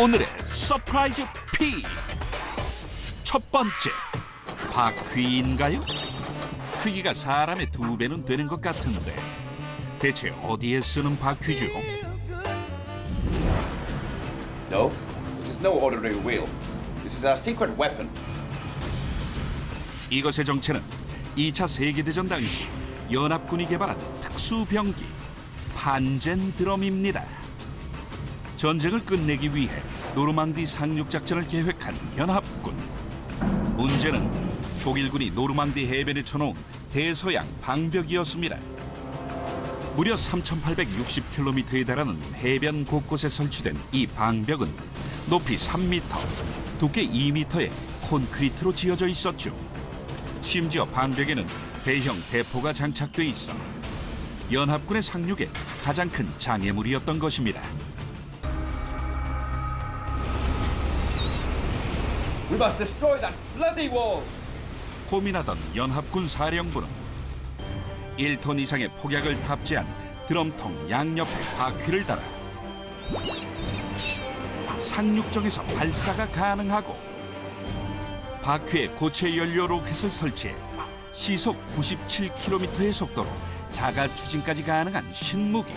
오늘의 서프라이즈 P 첫 번째 바퀴인가요? 크기가 사람의 두 배는 되는 것 같은데 대체 어디에 쓰는 바퀴죠? No, this is no ordinary wheel. This is our secret weapon. 이것의 정체는 2차 세계대전 당시 연합군이 개발한 특수 병기 판젠 드럼입니다. 전쟁을 끝내기 위해 노르망디 상륙 작전을 계획한 연합군. 문제는 독일군이 노르망디 해변에 쳐놓은 대서양 방벽이었습니다. 무려 3,860km에 달하는 해변 곳곳에 설치된 이 방벽은 높이 3m, 두께 2m의 콘크리트로 지어져 있었죠. 심지어 방벽에는 대형 대포가 장착돼 있어 연합군의 상륙에 가장 큰 장애물이었던 것입니다. We must destroy that bloody wall. 고민하던 연합군 사령부는 1톤 이상의 폭약을 탑재한 드럼통 양옆에 바퀴를 달아 상륙정에서 발사가 가능하고 바퀴에 고체 연료 로켓을 설치해 시속 97km의 속도로 자가 추진까지 가능한 신무기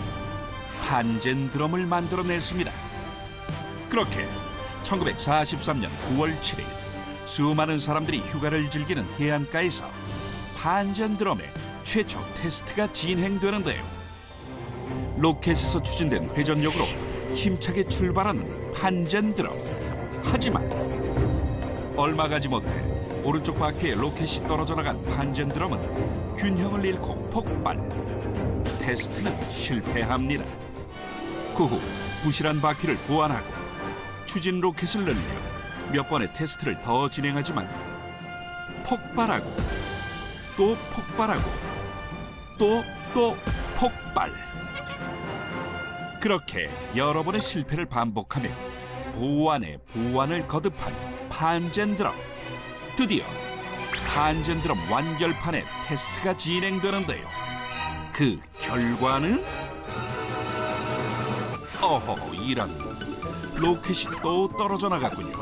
판젠 드럼을 만들어냈습니다. 그렇게 1943년 9월 7일 수많은 사람들이 휴가를 즐기는 해안가에서 판젠 드럼의 최초 테스트가 진행되는데요. 로켓에서 추진된 회전력으로 힘차게 출발하는 판젠 드럼. 하지만 얼마 가지 못해 오른쪽 바퀴에 로켓이 떨어져 나간 판젠 드럼은 균형을 잃고 폭발. 테스트는 실패합니다. 그 후 부실한 바퀴를 보완하고 추진 로켓을 늘려 몇 번의 테스트를 더 진행하지만 폭발하고 또 폭발하고 또또 폭발. 그렇게 여러 번의 실패를 반복하며 보완에 보완을 거듭한 판젠드럼. 드디어 판젠드럼 완결판의 테스트가 진행되는데요. 그 결과는 어허 이런 로켓이 또 떨어져 나갔군요.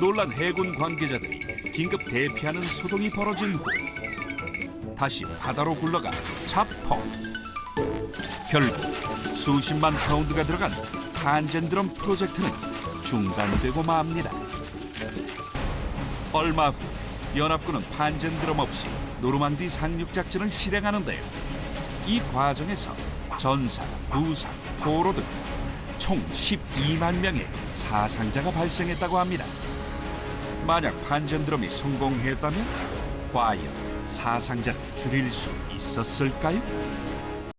놀란 해군 관계자들이 긴급 대피하는 소동이 벌어진 후 다시 바다로 굴러가 자폭. 결국 수십만 파운드가 들어간 탄젠드럼 프로젝트는 중단되고 맙니다. 얼마 후 연합군은 판젠드럼 없이 노르만디 상륙 작전을 실행하는데요. 이 과정에서 전사, 부상, 포로 등 총 12만 명의 사상자가 발생했다고 합니다. 만약 판젠드럼이 성공했다면 과연 사상자를 줄일 수 있었을까요?